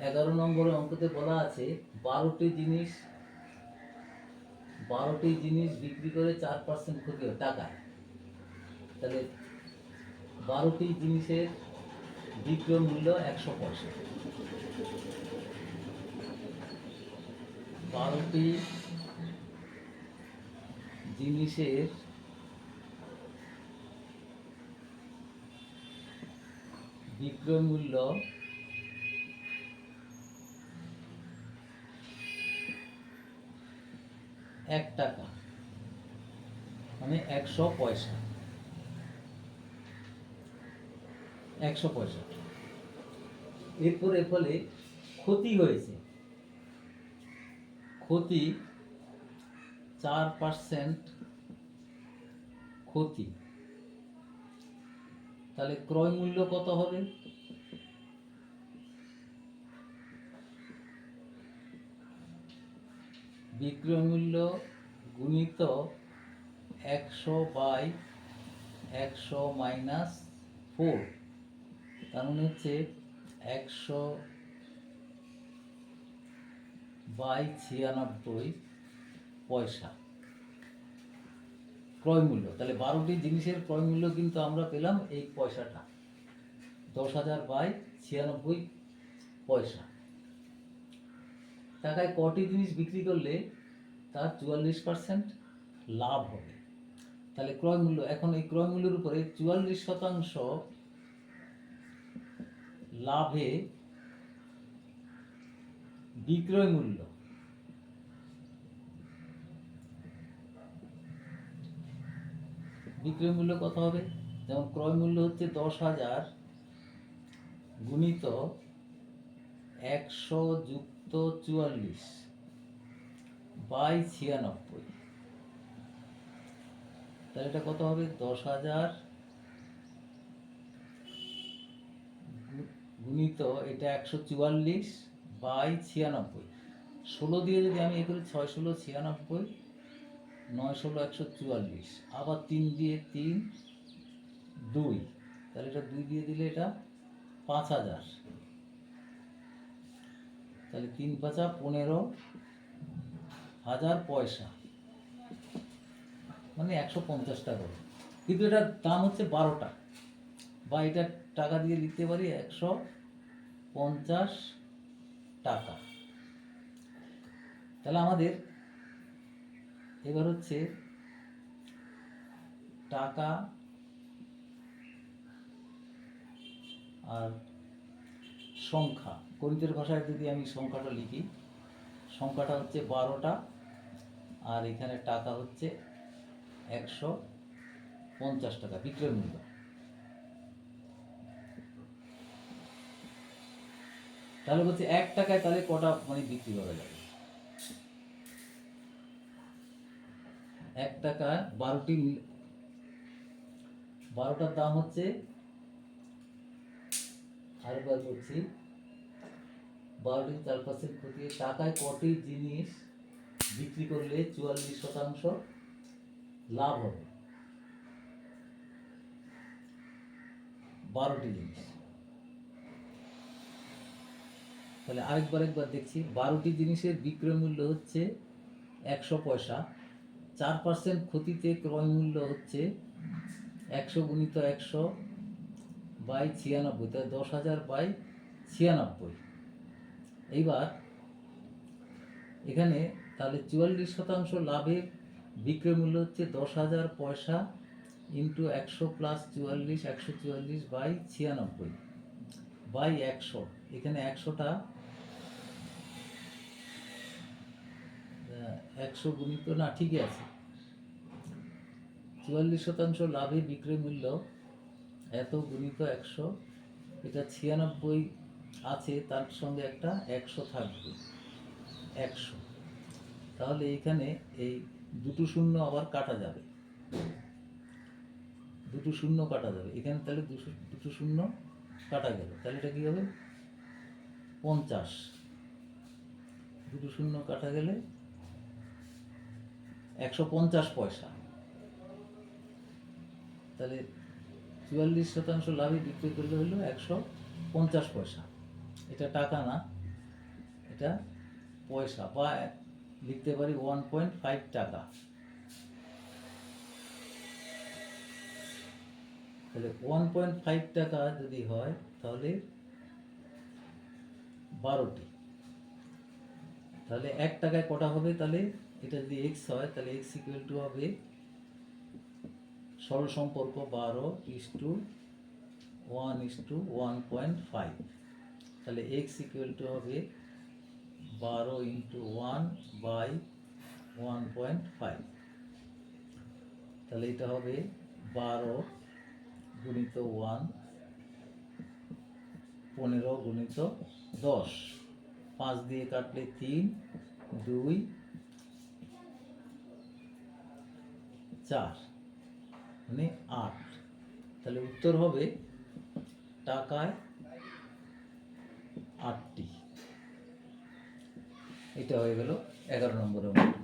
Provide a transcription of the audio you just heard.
এগারো নম্বরে অঙ্কতে বলা আছে, বারোটি জিনিস বারোটি জিনিস বিক্রি করে চার পার্সেন্ট ক্ষতি হয় টাকায় তাহলে বারোটি জিনিসের বিক্রয় মূল্য একশো পয়সা বারোটি জিনিসের বিক্রয় মূল্য এক টাকা। মানে একশো পয়সা। একশো পয়সা। এরপর এর ফলে ক্ষতি হয়েছে। ক্ষতি চার পার্সেন্ট ক্ষতি। তাহলে ক্রয় মূল্য কত হবে? বিক্রয় মূল্য গুণিত একশো বাই একশো মাইনাস ফোর। তার মানে হচ্ছে একশো বাই ছিয়ানব্বই পয়সা। ক্রয় মূল্য তাহলে বারোটি জিনিসের ক্রয় মূল্য কিন্তু আমরা পেলাম এই পয়সাটা। দশ হাজার বাই ছিয়ানব্বই পয়সা। টাকায় কটি জিনিস বিক্রি করলে তার চুয়াল্লিশ পার্সেন্ট লাভ হবে। তাহলে ক্রয় মূল্য, এখন এই ক্রয় মূল্যের উপরে চুয়াল্লিশ শতাংশ লাভে বিক্রয় মূল্য। বিক্রয় মূল্য কত হবে? যেমন ক্রয় মূল্য হচ্ছে দশ হাজার গুণিত একশো যুক্ত চুয়াল্লিশ বাই ছিয়ানব্বই। তাহলে এটা কত হবে? দশ হাজার গুণিত এটা একশো চুয়াল্লিশ বাই ছিয়ানব্বই। ষোলো দিয়ে যদি আমি এ করি, ছয় ষোলো, ছিয়ানব্বই, নয় ষোলো, একশো চুয়াল্লিশ। আবার তিন দিয়ে তিন, দুই। তাহলে এটা দুই দিয়ে দিলে এটা পাঁচ হাজার। তাহলে তিন পাঁচা পনেরো হাজার পয়সা। মানে একশো পঞ্চাশ টাকা কিন্তু এটার দাম হচ্ছে বারোটা। বা এটা টাকা দিয়ে লিখতে পারি একশো পঞ্চাশ টাকা। তাহলে আমাদের এবার হচ্ছে টাকা আর সংখ্যা। গণিতের ভাষায় যদি আমি সংখ্যাটা লিখি, সংখ্যাটা হচ্ছে বারোটা, আর এখানে টাকা হচ্ছে একশো পঞ্চাশ টাকা, বিক্রয় মূল্য। তাহলে বলছে এক টাকায় তাহলে কটা মানে বিক্রি করা যাবে? এক টাকা বারোটি বারোটার দাম হচ্ছে, আরেকবার বলছি বারোটি চার পার্সেন্ট খতিয়ে টাকায় কটি জিনিস বিক্রি করলে চুয়াল্লিশ শতাংশ লাভ হবে। বারোটি জিনিস। তাহলে আরেকবার, একবার দেখছি। বারোটি জিনিসের বিক্রয় মূল্য হচ্ছে একশো পয়সা। চার পার্সেন্ট ক্ষতিতে ক্রয় মূল্য হচ্ছে একশো গুণিত একশো বাই ছিয়ানব্বই। তাহলে দশ হাজার বাই ছিয়ানব্বই। এইবার এখানে তাহলে চুয়াল্লিশ শতাংশ লাভের বিক্রয় মূল্য হচ্ছে দশ হাজার পয়সা ইন্টু একশো প্লাস চুয়াল্লিশ, একশো চুয়াল্লিশ বাই ছিয়ানব্বই বাই একশো। এখানে একশোটা একশো গুণিত, না, ঠিকই আছে। চুয়াল্লিশ শতাংশ লাভে বিক্রয় মূল্য এত গুণিত একশো, এটা ছিয়ানব্বই আছে, তার সঙ্গে একটা একশো থাকবে। একশো। তাহলে এখানে এই দুটো শূন্য আবার কাটা যাবে। দুটো শূন্য কাটা যাবে। এখানে তাহলে দুশো, দুটো শূন্য কাটা গেল। তাহলে এটা কি হবে? পঞ্চাশ। দুটো শূন্য কাটা গেলে একশো পঞ্চাশ পয়সা। তাহলে চুয়াল্লিশ শতাংশ লাভে বিক্রি করলে হলো একশো পঞ্চাশ পয়সা। এটা টাকা না, এটা পয়সা, বা লিখতে পারি ওয়ান পয়েন্ট ফাইভ টাকা। তাহলে ওয়ান পয়েন্ট ফাইভ টাকা যদি হয়, তাহলে বারোটি। তাহলে এক টাকায় কটা হবে? তাহলে এটা যদি এক্স হয়, তাহলে এক্স ইকুয়াল টু হবে সরল সম্পর্ক বারো is two one is two one point five তাহলে এক্স ইকুয়াল টু হবে বারো into one by one point five তাহলে এটা হবে বারো গুণিত ওয়ান পনেরো গুণিত দশ। পাঁচ দিয়ে কাটলে তিন, দুই, চার মানে আট। তাহলে উত্তর হবে টাকায় আটটি। এটা হয়ে গেল এগারো নম্বরের মতো